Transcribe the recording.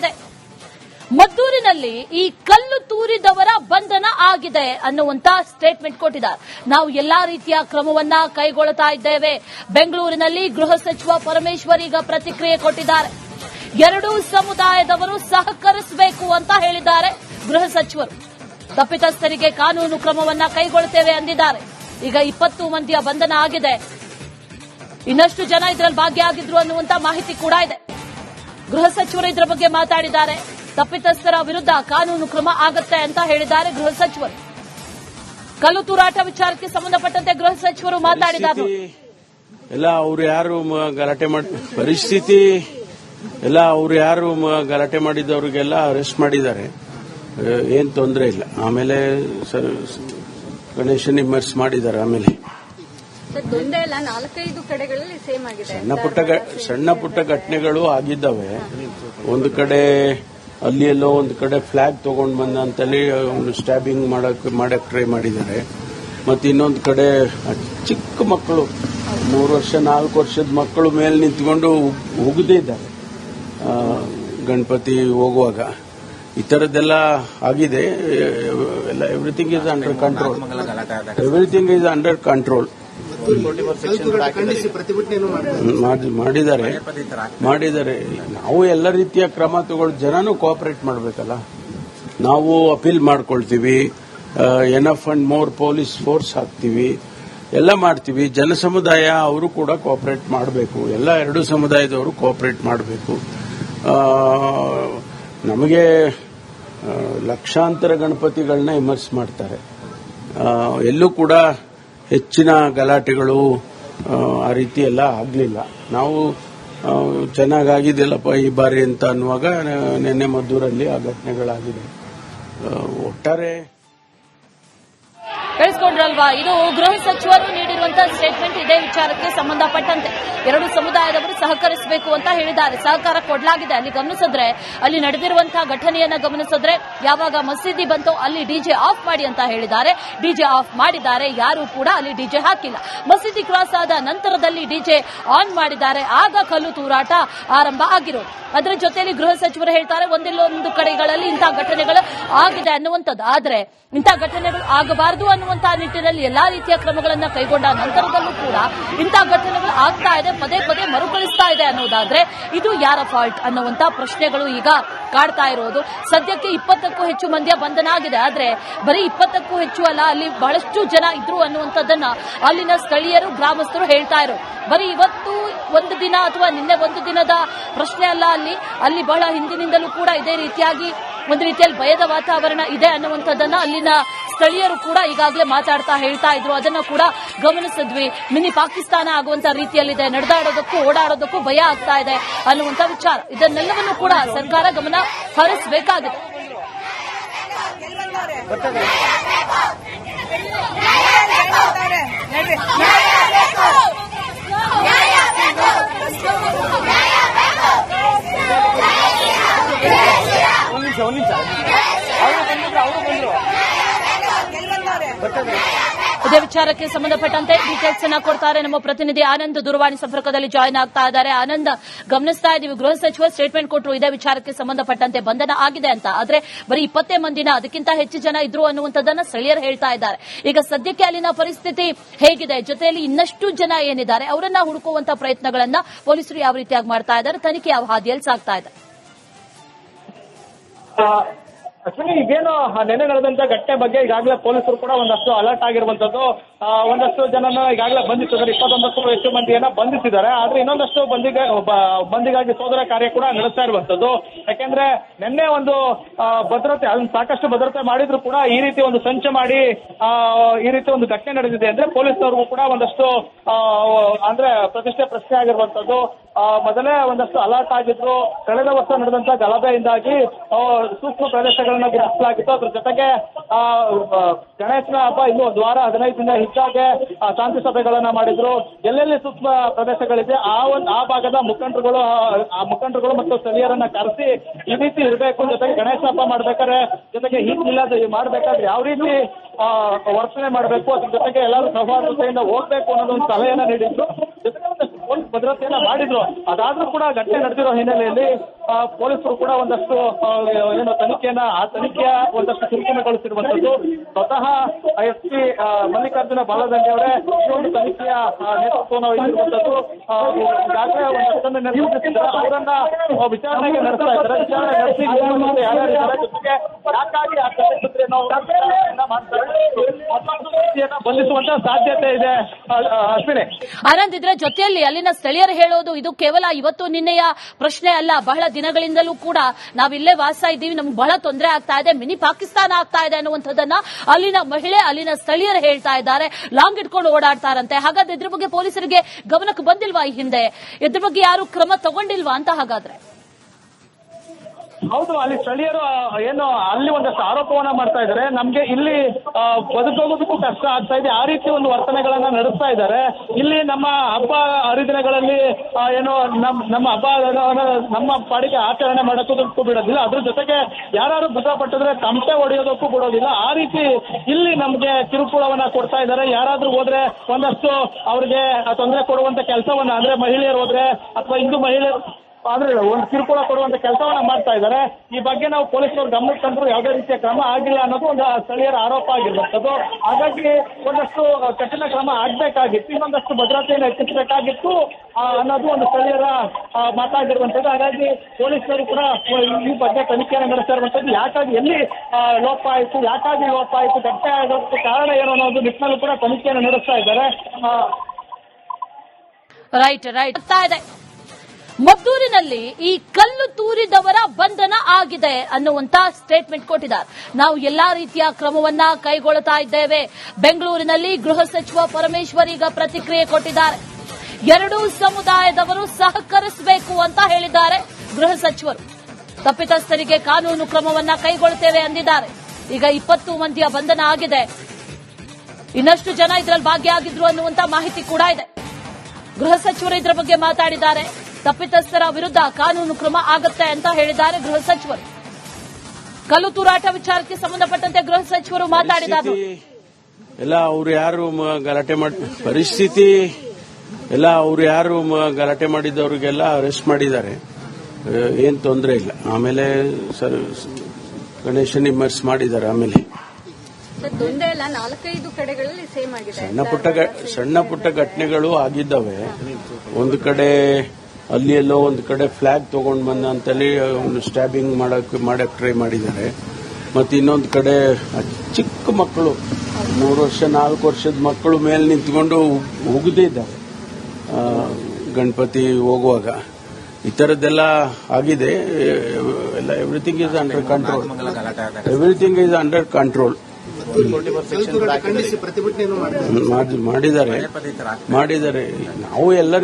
ಇದೆ. ಮದ್ದೂರಿನಲ್ಲಿ ಈ ಕಲ್ಲು ತೂರಿದವರ ಬಂಧನ ಆಗಿದೆ ಅನ್ನುವಂತ ಸ್ಟೇಟ್ಮೆಂಟ್ ಕೊಟ್ಟಿದ್ದಾರೆ. ನಾವು ಎಲ್ಲಾ ರೀತಿಯ ಕ್ರಮವನ್ನ ಕೈಗೊಳ್ಳುತ್ತಾ ಇದ್ದೇವೆ. ಬೆಂಗಳೂರಿನಲ್ಲಿ ಗೃಹ ಸಚಿವ ಪರಮೇಶ್ವರ್ ಈಗ ಪ್ರತಿಕ್ರಿಯೆ ಕೊಟ್ಟಿದ್ದಾರೆ. ಎರಡೂ ಸಮುದಾಯದವರು ಸಹಕರಿಸಬೇಕು ಅಂತ ಹೇಳಿದ್ದಾರೆ ಗೃಹ ಸಚಿವರು. ತಪ್ಪಿತಸ್ಥರಿಗೆ ಕಾನೂನು ಕ್ರಮವನ್ನ ಕೈಗೊಳ್ಳುತ್ತೇವೆ ಅಂದಿದ್ದಾರೆ. ಈಗ ಇಪ್ಪತ್ತು ಮಂದಿಯ ಬಂಧನ ಆಗಿದೆ. ಇನ್ನಷ್ಟು ಜನ ಇದರಲ್ಲಿ ಭಾಗಿಯಾಗಿದ್ರು ಅನ್ನುವಂತ ಮಾಹಿತಿ ಕೂಡ ಇದೆ. ಗೃಹ ಸಚಿವರು ಇದರ ಬಗ್ಗೆ ಮಾತಾಡಿದ್ದಾರೆ. ತಪ್ಪಿತಸ್ಥರ ವಿರುದ್ಧ ಕಾನೂನು ಕ್ರಮ ಆಗುತ್ತೆ ಅಂತ ಹೇಳಿದ್ದಾರೆ ಗೃಹ ಸಚಿವರು. ಕಲ್ಲು ತೂರಾಟ ವಿಚಾರಕ್ಕೆ ಸಂಬಂಧಪಟ್ಟಂತೆ ಗೃಹ ಸಚಿವರು ಮಾತಾಡಿದ್ದಾರೆ ಎಲ್ಲ ಅವ್ರು ಯಾರು ಗಲಾಟೆ ಮಾಡಿ, ಪರಿಸ್ಥಿತಿ, ಎಲ್ಲ ಅವ್ರು ಯಾರು ಗಲಾಟೆ ಮಾಡಿದವರಿಗೆಲ್ಲ ಅರೆಸ್ಟ್ ಮಾಡಿದ್ದಾರೆ. ಏನು ತೊಂದರೆ ಇಲ್ಲ. ಆಮೇಲೆ ಗಣೇಶನ್ ಇಮರ್ಸ್ ಮಾಡಿದ್ದಾರೆ ಆಮೇಲೆ. ಒಂದೇ ಅಲ್ಲ ನಾಲ್ಕೈದು ಕಡೆಗಳಲ್ಲಿ ಸೇಮ್ ಆಗಿದೆ. ಸಣ್ಣ ಪುಟ್ಟ ಗ- ಸಣ್ಣ ಪುಟ್ಟ ಘಟನೆಗಳು ಆಗಿದ್ದಾವೆ. ಒಂದು ಕಡೆ ಅಲ್ಲಿ ಎಲ್ಲೋ ಒಂದು ಕಡೆ ಫ್ಲಾಗ್ ತಗೊಂಡ್ ಬಂದ ಅಂತಲ್ಲಿ ಅವನು ಸ್ಟ್ಯಾಬಿಂಗ್ ಮಾಡಕ್ ಮಾಡಕ್ ಟ್ರೈ ಮಾಡಿದ್ದಾರೆ. ಮತ್ತೆ ಇನ್ನೊಂದು ಕಡೆ ಚಿಕ್ಕ ಮಕ್ಕಳು ಮೂರು ವರ್ಷ ನಾಲ್ಕು ವರ್ಷದ ಮಕ್ಕಳು ಮೇಲೆ ನಿಂತ್ಕೊಂಡು ಹೋಗದೇ ಇದ್ದಾರೆ. ಗಣಪತಿ ಹೋಗುವಾಗ. ಈ ತರದ್ದೆಲ್ಲ ಆಗಿದೆ ಎಲ್ಲ everything is under control everything is under control ಮಾಡಿದ್ದಾರೆ ಮಾಡಿ- ಮಾಡಿದ್ದಾರೆ. ಮಾಡಿದ್ದಾರೆ. ನಾವು ಎಲ್ಲ ರೀತಿಯ ಕ್ರಮ ತಗೊಳ್ಳಿ ಜನನು ಕೋಆಪರೇಟ್ ಮಾಡಬೇಕಲ್ಲ. ನಾವು ಅಪೀಲ್ ಮಾಡ್ಕೊಳ್ತೀವಿ. Enough and more police force ಹಾಕ್ತೀವಿ. ಎಲ್ಲ ಮಾಡ್ತೀವಿ. ಜನ ಸಮುದಾಯ ಅವರು ಕೂಡ ಕೋಆಪರೇಟ್ ಮಾಡಬೇಕು. ಎಲ್ಲ ಎರಡು ಸಮುದಾಯದವರು ಕೋಆಪರೇಟ್ ಮಾಡಬೇಕು. ನಮಗೆ ಲಕ್ಷಾಂತರ ಗಣಪತಿಗಳನ್ನ ಇಮರ್ಸ್ ಮಾಡ್ತಾರೆ. ಎಲ್ಲೂ ಕೂಡ ಹೆಚ್ಚಿನ ಗಲಾಟೆಗಳು ಆ, ರೀತಿ ಎಲ್ಲ ಆಗಲಿಲ್ಲ. ನಾವು ಚೆನ್ನಾಗಾಗಿದೆಯಲ್ಲಪ್ಪ ಈ ಬಾರಿ ಅಂತ ಅನ್ನುವಾಗ ನಿನ್ನೆ ಮದ್ದೂರಲ್ಲಿ ಆ ಘಟನೆಗಳಾಗಿದೆ. ಒಟ್ಟಾರೆ ಕೇಳಿಸ್ಕೊಂಡ್ರಲ್ವಾ ಇದು ಗೃಹ ಸಚಿವರು ನೀಡಿರುವಂತಹ ಸ್ಟೇಟ್ಮೆಂಟ್ ಇದೇ ವಿಚಾರಕ್ಕೆ ಸಂಬಂಧಪಟ್ಟಂತೆ. ಎರಡು ಸಮುದಾಯದವರು ಸಹಕರಿಸಬೇಕು ಅಂತ ಹೇಳಿದ್ದಾರೆ. ಸಹಕಾರ ಕೊಡಲಾಗಿದೆ. ಅಲ್ಲಿ ಗಮನಿಸಿದ್ರೆ ಅಲ್ಲಿ ನಡೆದಿರುವಂತಹ ಘಟನೆಯನ್ನ ಗಮನಿಸಿದ್ರೆ, ಯಾವಾಗ ಮಸೀದಿ ಬಂತೋ ಅಲ್ಲಿ ಡಿಜೆ ಆಫ್ ಮಾಡಿ ಅಂತ ಹೇಳಿದ್ದಾರೆ. ಡಿಜೆ ಆಫ್ ಮಾಡಿದ್ದಾರೆ. ಯಾರು ಕೂಡ ಅಲ್ಲಿ ಡಿಜೆ ಹಾಕಿಲ್ಲ. ಮಸೀದಿ ಕ್ರಾಸ್ ಆದ ನಂತರದಲ್ಲಿ ಡಿಜೆ ಆನ್ ಮಾಡಿದ್ದಾರೆ. ಆಗ ಕಲ್ಲು ತೂರಾಟ ಆರಂಭ ಆಗಿರೋದು. ಅದರ ಜೊತೆಯಲ್ಲಿ ಗೃಹ ಸಚಿವರು ಹೇಳ್ತಾರೆ, ಒಂದಿಲ್ಲೊಂದು ಕಡೆಗಳಲ್ಲಿ ಇಂತಹ ಘಟನೆಗಳು ಆಗಿದೆ ಅನ್ನುವಂಥದ್ದು. ಆದರೆ ಇಂತಹ ಘಟನೆಗಳು ಆಗಬಾರದು ಅನ್ನುವಂತಹ ನಿಟ್ಟಿನಲ್ಲಿ ಎಲ್ಲಾ ರೀತಿಯ ಕ್ರಮಗಳನ್ನು ಕೈಗೊಂಡ ನಂತರದಲ್ಲೂ ಕೂಡ ಇಂತಹ ಘಟನೆಗಳು ಆಗ್ತಾ ಇದೆ, ಪದೇ ಪದೇ ಮರುಕಳಿಸ್ತಾ ಇದೆ ಅನ್ನೋದಾದ್ರೆ ಇದು ಯಾರ ಫಾಲ್ಟ್ ಅನ್ನುವಂತ ಪ್ರಶ್ನೆಗಳು ಈಗ ಕಾಡ್ತಾ ಇರೋದು. ಸದ್ಯಕ್ಕೆ ಇಪ್ಪತ್ತಕ್ಕೂ ಹೆಚ್ಚು ಮಂದಿಯ ಬಂಧನ ಆಗಿದೆ, ಆದ್ರೆ ಬರೀ ಇಪ್ಪತ್ತಕ್ಕೂ ಹೆಚ್ಚು ಅಲ್ಲ, ಅಲ್ಲಿ ಬಹಳಷ್ಟು ಜನ ಇದ್ರು ಅನ್ನುವಂಥದ್ದನ್ನ ಅಲ್ಲಿನ ಸ್ಥಳೀಯರು, ಗ್ರಾಮಸ್ಥರು ಹೇಳ್ತಾ ಇರೋ ಬರೀ ಇವತ್ತು ಒಂದು ದಿನ ಅಥವಾ ನಿನ್ನೆ ಒಂದು ದಿನದ ಪ್ರಶ್ನೆ ಅಲ್ಲ ಅಲ್ಲಿ. ಅಲ್ಲಿ ಬಹಳ ಹಿಂದಿನಿಂದಲೂ ಕೂಡ ಇದೇ ರೀತಿಯಾಗಿ ಒಂದು ರೀತಿಯಲ್ಲಿ ಭಯದ ವಾತಾವರಣ ಇದೆ ಅನ್ನುವಂಥದ್ದನ್ನ ಅಲ್ಲಿನ ಸ್ಥಳೀಯರು ಕೂಡ ಈಗಾಗಲೇ ಮಾತಾಡ್ತಾ ಹೇಳ್ತಾ ಇದ್ರು. ಅದನ್ನ ಕೂಡ ಗಮನಿಸಿದ್ವಿ. ಮಿನಿ ಪಾಕಿಸ್ತಾನ ಆಗುವಂತ ರೀತಿಯಲ್ಲಿದೆ. ನಡೆದಾಡೋದಕ್ಕೂ, ಓಡಾಡೋದಕ್ಕೂ ಭಯ ಆಗ್ತಾ ಇದೆ ಅನ್ನುವಂತ ವಿಚಾರ. ಇದನ್ನೆಲ್ಲವನ್ನು ಕೂಡ ಸರ್ಕಾರ ಗಮನ ಹರಿಸಬೇಕಾಗಿದೆ. ಇದೇ ವಿಚಾರಕ್ಕೆ ಸಂಬಂಧಪಟ್ಟಂತೆ ಡೀಟೇಲ್ಸ್ ಅನ್ನ ಕೊಡ್ತಾರೆ. ನಮ್ಮ ಪ್ರತಿನಿಧಿ ಆನಂದ್ ದೂರವಾಣಿ ಸಂಪರ್ಕದಲ್ಲಿ ಜಾಯಿನ್ ಆಗ್ತಾ ಇದ್ದಾರೆ. ಆನಂದ್, ಗಮನಿಸ್ತಾ ಇದೀವಿ ಗೃಹ ಸಚಿವ ಸ್ಟೇಟ್ಮೆಂಟ್ ಕೊಟ್ಟರು. ಇದೇ ವಿಚಾರಕ್ಕೆ ಸಂಬಂಧಪಟ್ಟಂತೆ ಬಂಧನ ಆಗಿದೆ ಅಂತ. ಆದ್ರೆ ಬರೀ ಇಪ್ಪತ್ತೇ ಮಂದಿನ ಅದಕ್ಕಿಂತ ಹೆಚ್ಚು ಜನ ಇದ್ರು ಅನ್ನುವಂಥದ್ದನ್ನ ಸ್ಥಳೀಯರು ಹೇಳ್ತಾ ಇದ್ದಾರೆ. ಈಗ ಸದ್ಯಕ್ಕೆ ಅಲ್ಲಿನ ಪರಿಸ್ಥಿತಿ ಹೇಗಿದೆ? ಜೊತೆಯಲ್ಲಿ ಇನ್ನಷ್ಟು ಜನ ಏನಿದ್ದಾರೆ? ಅವರನ್ನ ಹುಡುಕುವಂತ ಪ್ರಯತ್ನಗಳನ್ನ ಪೊಲೀಸರು ಯಾವ ರೀತಿಯಾಗಿ ಮಾಡ್ತಾ ಇದ್ದಾರೆ? ತನಿಖೆ ಯಾವ ಹಾದಿಯಲ್ಲಿ ಸಾಗ್ತಾ ಇದೆ? ಅಶ್ವಿನಿ ಈಗೇನು ನೆನೆ ನಡೆದಂತ ಘಟನೆ ಬಗ್ಗೆ ಈಗಾಗಲೇ ಪೊಲೀಸರು ಕೂಡ ಒಂದಷ್ಟು ಅಲರ್ಟ್ ಆಗಿರುವಂತದ್ದು ಒಂದಷ್ಟು ಜನನ ಈಗಾಗಲೇ ಬಂಧಿಸಿದ್ದಾರೆ ಇಪ್ಪತ್ತೊಂದಕ್ಕೂ ಹೆಚ್ಚು ಮಂದಿಯನ್ನ ಬಂಧಿಸಿದ್ದಾರೆ. ಆದ್ರೆ ಇನ್ನೊಂದಷ್ಟು ಬಂದಿಗ ಬಂದಿಗಾಗಿ ಸೋದರ ಕಾರ್ಯ ಕೂಡ ನಡೆಸ್ತಾ ಇರುವಂತದ್ದು. ಯಾಕೆಂದ್ರೆ ನಿನ್ನೆ ಒಂದು ಭದ್ರತೆ ಅದನ್ನ ಸಾಕಷ್ಟು ಭದ್ರತೆ ಮಾಡಿದ್ರು ಕೂಡ ಈ ರೀತಿ ಒಂದು ಸಂಚು ಮಾಡಿ ಈ ರೀತಿ ಒಂದು ಘಟನೆ ನಡೆದಿದೆ ಅಂದ್ರೆ ಪೊಲೀಸರಿಗೂ ಕೂಡ ಒಂದಷ್ಟು ಅಂದ್ರೆ ಪ್ರತಿಷ್ಠೆ ಪ್ರಶ್ನೆ ಆಗಿರುವಂತದ್ದು. ಮೊದಲೇ ಒಂದಷ್ಟು ಅಲರ್ಟ್ ಆಗಿದ್ರು. ಕಳೆದ ವರ್ಷ ನಡೆದಂತ ಗಲಭೆಯಿಂದಾಗಿ ಸೂಕ್ಷ್ಮ ಸೂಕ್ಷ್ಮ ಪ್ರದೇಶಗಳನ್ನ ಗುರುತಿಸಲಾಗಿತ್ತು ಅದ್ರ ಜೊತೆಗೆ ಆ, ಗಣೇಶನ ಹಬ್ಬ ಇನ್ನು ಒಂದು ವಾರ ಹದಿನೈದರಿಂದ ದಿನ ಹೆಚ್ಚಾಗೆ ಶಾಂತಿ ಸಭೆಗಳನ್ನ ಮಾಡಿದ್ರು. ಎಲ್ಲೆಲ್ಲಿ ಸೂಕ್ಷ್ಮ ಪ್ರದೇಶಗಳಿದೆ ಆ ಒಂದು ಆ ಭಾಗದ ಮುಖಂಡರುಗಳು ಆ- ಮುಖಂಡರುಗಳು ಮತ್ತು ಸ್ಥಳೀಯರನ್ನ ಕರೆಸಿ ಈ ರೀತಿ ಇರಬೇಕು. ಜೊತೆಗೆ ಗಣೇಶ ಹಬ್ಬ ಮಾಡ್ಬೇಕಾದ್ರೆ ಜೊತೆಗೆ ಹಿಂದಿಲ್ಲದ ಮಾಡ್ಬೇಕಾದ್ರೆ ಯಾವ ರೀತಿ ವರ್ತನೆ ಮಾಡಬೇಕು ಅದ್ರ ಜೊತೆಗೆ ಎಲ್ಲರೂ ಸೌಹಾರ್ದತೆಯಿಂದ ಹೋಗ್ಬೇಕು ಅನ್ನೋದೊಂದು ಸಲಹೆಯನ್ನ ನೀಡಿದ್ರು. ಜೊತೆಗೆ ಒಂದು ಭದ್ರತೆಯನ್ನ ಮಾಡಿದ್ರು. ಅದಾದ್ರೂ ಕೂಡ ಘಟನೆ ನಡೆದಿರೋ ಹಿನ್ನೆಲೆಯಲ್ಲಿ ಪೊಲೀಸರು ಕೂಡ ಒಂದಷ್ಟು ಏನು ತನಿಖೆಯನ್ನ ಆ ತನಿಖೆಯ ಒಂದಷ್ಟು ಚುರುಕುಗೊಳಿಸಿರುವಂತದ್ದು ಸ್ವತಃ ಎಸ್ ಪಿ ಮಲ್ಲಿಕಾರ್ಜುನ ಬಾಲದಂಡಿ ಅವರೇ ಈ ಒಂದು ತನಿಖೆಯ ನೇತೃತ್ವವನ್ನು ವಹಿಸಿರುವಂತದ್ದು ಈಗಾಗಲೇ ಒಂದಷ್ಟನ್ನು ನಿರ್ದೇಶಿಸಿದ್ದಾರೆ ಅವರನ್ನ ವಿಚಾರಣೆಗೆ ನಡೆಸ್ತಾ ಇದ್ದಾರೆ. ವಿಚಾರಣೆ ನಡೆಸಿ ಯಾರ್ಯಾರಿದ್ದಾರೆ ಜೊತೆಗೆ ಯಾಕಾಗಿ ಆ ನಾವು ಮಾಡ್ತಾರೆ ಬಂಧಿಸುವಂತ ಸಾಧ್ಯತೆ ಇದೆ. ಅಶ್ವಿನಿ. ಆನಂದ್ ಇದ್ರ ಜೊತೆಯಲ್ಲಿ ಅಲ್ಲಿನ ಸ್ಥಳೀಯರು ಹೇಳೋದು ಇದು ಕೇವಲ ಇವತ್ತು ನಿನ್ನೆಯ ಪ್ರಶ್ನೆ ಅಲ್ಲ, ಬಹಳ ದಿನಗಳಿಂದಲೂ ಕೂಡ ನಾವಿಲ್ಲೇ ವಾಸ ಇದ್ದೀವಿ. ನಮ್ಗೆ ಬಹಳ ತೊಂದರೆ ಆಗ್ತಾ ಇದೆ. ಮಿನಿ ಪಾಕಿಸ್ತಾನ ಆಗ್ತಾ ಇದೆ ಅನ್ನುವಂಥದ್ದನ್ನ ಅಲ್ಲಿನ ಮಹಿಳೆ, ಅಲ್ಲಿನ ಸ್ಥಳೀಯರು ಹೇಳ್ತಾ ಇದ್ದಾರೆ. ಲಾಂಗ್ ಇಟ್ಕೊಂಡು ಓಡಾಡ್ತಾರಂತೆ ಹಾಗಾದ್ರೆ ಇದ್ರ ಬಗ್ಗೆ ಪೊಲೀಸರಿಗೆ ಗಮನಕ್ಕೆ ಬಂದಿಲ್ವಾ ಈ ಹಿಂದೆ? ಇದ್ರ ಬಗ್ಗೆ ಯಾರು ಕ್ರಮ ತಗೊಂಡಿಲ್ವಾ ಅಂತ ಹಾಗಾದ್ರೆ? ಹೌದು, ಅಲ್ಲಿ ಸ್ಥಳೀಯರು ಏನು, ಅಲ್ಲಿ ಒಂದಷ್ಟು ಆರೋಪವನ್ನ ಮಾಡ್ತಾ ಇದ್ದಾರೆ. ನಮ್ಗೆ ಇಲ್ಲಿ ಬದುಕೋಗೋದಕ್ಕೂ ಕಷ್ಟ ಆಗ್ತಾ ಇದೆ. ಆ ರೀತಿ ಒಂದು ವರ್ತನೆಗಳನ್ನ ನಡೆಸ್ತಾ ಇದ್ದಾರೆ. ಇಲ್ಲಿ ನಮ್ಮ ಹಬ್ಬ ಹರಿದಿನಗಳಲ್ಲಿ ಏನು, ನಮ್, ನಮ್ಮ ಹಬ್ಬ ನಮ್ಮ ಪಾಡಿಗೆ ಆಚರಣೆ ಮಾಡೋದಕ್ಕೂ ಬಿಡೋದಿಲ್ಲ. ಅದ್ರ ಜೊತೆಗೆ ಯಾರು ಮೃತಪಟ್ಟಿದ್ರೆ ತಮಟೆ ಹೊಡೆಯೋದಕ್ಕೂ ಬಿಡೋದಿಲ್ಲ. ಆ ರೀತಿ ಇಲ್ಲಿ ನಮ್ಗೆ ಕಿರುಕುಳವನ್ನ ಕೊಡ್ತಾ ಇದ್ದಾರೆ. ಯಾರಾದ್ರೂ ಹೋದ್ರೆ ಒಂದಷ್ಟು ಅವ್ರಿಗೆ ತೊಂದರೆ ಕೊಡುವಂತ ಕೆಲಸವನ್ನ, ಅಂದ್ರೆ ಮಹಿಳೆಯರು ಹೋದ್ರೆ ಅಥವಾ ಹಿಂದೂ ಮಹಿಳೆಯರು ಆದ್ರೆ ಒಂದು ಕಿರುಕುಳ ಕೊಡುವಂತ ಕೆಲಸವನ್ನ ಮಾಡ್ತಾ ಇದ್ದಾರೆ. ಈ ಬಗ್ಗೆ ನಾವು ಪೊಲೀಸರು ಗಮನಕ್ಕೆ ತಂದ್ರು ಯಾವುದೇ ರೀತಿಯ ಕ್ರಮ ಆಗಿಲ್ಲ ಅನ್ನೋದು ಒಂದು ಸ್ಥಳೀಯರ ಆರೋಪ ಆಗಿರುವಂತದ್ದು ಹಾಗಾಗಿ ಒಂದಷ್ಟು ಕಠಿಣ ಕ್ರಮ ಆಗ್ಬೇಕಾಗಿತ್ತು ಇನ್ನೊಂದಷ್ಟು ಭದ್ರತೆಯನ್ನು ಹೆಚ್ಚಿಸಬೇಕಾಗಿತ್ತು ಅನ್ನೋದು ಒಂದು ಸ್ಥಳೀಯರ ಮಾತಾಗಿರುವಂತದ್ದು ಹಾಗಾಗಿ ಪೊಲೀಸರು ಕೂಡ ಈ ಬಗ್ಗೆ ತನಿಖೆಯನ್ನು ನಡೆಸ್ತಾ ಇರುವಂತದ್ದು ಯಾಕಾಗಿ ಎಲ್ಲಿ ಲೋಪ ಆಯಿತು ಯಾಕಾಗಿ ಲೋಪ ಆಯಿತು ಘಟನೆ ಆಗೋದಕ್ಕೆ ಕಾರಣ ಏನು ಅನ್ನೋದು ನಿಟ್ಟಿನಲ್ಲೂ ಕೂಡ ತನಿಖೆಯನ್ನು ನಡೆಸ್ತಾ ಇದ್ದಾರೆ. ರೈಟ್ ರೈಟ್ ಮದ್ದೂರಿನಲ್ಲಿ ಈ ಕಲ್ಲು ತೂರಿದವರ ಬಂಧನ ಆಗಿದೆ ಅನ್ನುವಂತ ಸ್ಟೇಟ್ಮೆಂಟ್ ಕೊಟ್ಟಿದ್ದಾರೆ. ನಾವು ಎಲ್ಲಾ ರೀತಿಯ ಕ್ರಮವನ್ನ ಕೈಗೊಳ್ಳುತ್ತಾ ಇದ್ದೇವೆ. ಬೆಂಗಳೂರಿನಲ್ಲಿ ಗೃಹ ಸಚಿವ ಪರಮೇಶ್ವರ್ ಈಗ ಪ್ರತಿಕ್ರಿಯೆ ಕೊಟ್ಟಿದ್ದಾರೆ. ಎರಡೂ ಸಮುದಾಯದವರು ಸಹಕರಿಸಬೇಕು ಅಂತ ಹೇಳಿದ್ದಾರೆ ಗೃಹ ಸಚಿವರು. ತಪ್ಪಿತಸ್ಥರಿಗೆ ಕಾನೂನು ಕ್ರಮವನ್ನ ಕೈಗೊಳ್ಳುತ್ತೇವೆ ಅಂದಿದ್ದಾರೆ. ಈಗ ಇಪ್ಪತ್ತು ಮಂದಿಯ ಬಂಧನ ಆಗಿದೆ. ಇನ್ನಷ್ಟು ಜನ ಇದರಲ್ಲಿ ಭಾಗಿಯಾಗಿದ್ರು ಅನ್ನುವಂತ ಮಾಹಿತಿ ಕೂಡ ಇದೆ. ಗೃಹ ಸಚಿವರು ಇದರ ಬಗ್ಗೆ ಮಾತಾಡಿದ್ದಾರೆ. ತಪ್ಪಿತಸ್ಥರ ವಿರುದ್ಧ ಕಾನೂನು ಕ್ರಮ ಆಗುತ್ತೆ ಅಂತ ಹೇಳಿದ್ದಾರೆ ಗೃಹ ಸಚಿವರು. ಕಲ್ಲು ತೂರಾಟ ವಿಚಾರಕ್ಕೆ ಸಂಬಂಧಪಟ್ಟಂತೆ ಗೃಹ ಸಚಿವರು ಮಾತಾಡಿದ್ದಾರೆ ಎಲ್ಲ ಅವರು ಯಾರು ಮ- ಗಲಾಟೆ ಮಾಡಿ ಪರಿಸ್ಥಿತಿ ಎಲ್ಲ ಅವರು ಯಾರು ಮ- ಗಲಾಟೆ ಮಾಡಿದವ್ರಿಗೆಲ್ಲ ಅರೆಸ್ಟ್ ಮಾಡಿದ್ದಾರೆ. ಏನು ತೊಂದರೆ ಇಲ್ಲ. ಆಮೇಲೆ ಸರ್ ಗಣೇಶನ್ ಇಮರ್ಸ್ ಮಾಡಿದ್ದಾರೆ ಆಮೇಲೆ. ಸರ್ ದೊಂದೆ ಎಲ್ಲ ನಾಲ್ಕೈದು ಕಡೆಗಳಲ್ಲಿ ಸೇಮ್ ಆಗಿದೆ. ಸಣ್ಣ ಪುಟ್ಟ ಸಣ್ಣ ಪುಟ್ಟ ಘಟನೆಗಳು ಆಗಿದ್ದಾವೆ. ಒಂದು ಕಡೆ ಅಲ್ಲಿ ಎಲ್ಲೋ ಒಂದು ಕಡೆ ಫ್ಲಾಗ್ ತಗೊಂಡು ಬಂದ ಅಂತೇಳಿ ಅವನು ಸ್ಟ್ಯಾಬಿಂಗ್ ಮಾಡಕ್ಕೆ ಮಾಡಕ್ ಟ್ರೈ ಮಾಡಿದ್ದಾರೆ ಮತ್ತೆ ಇನ್ನೊಂದು ಕಡೆ ಚಿಕ್ಕ ಮಕ್ಕಳು ಮೂರು ವರ್ಷ ನಾಲ್ಕು ವರ್ಷದ ಮಕ್ಕಳು ಮೇಲೆ ನಿಂತ್ಕೊಂಡು ಉಗಿದಿದ್ದಾರೆ ಗಣಪತಿ ಹೋಗುವಾಗ. ಈ ಥರದ್ದೆಲ್ಲ ಆಗಿದೆ. ಎಲ್ಲ everything is under control everything is under control ಮಾಡಿದ್ದಾರೆ. ಮಾಡಿದ್ದಾರೆ. ನಾವು ಎಲ್ಲ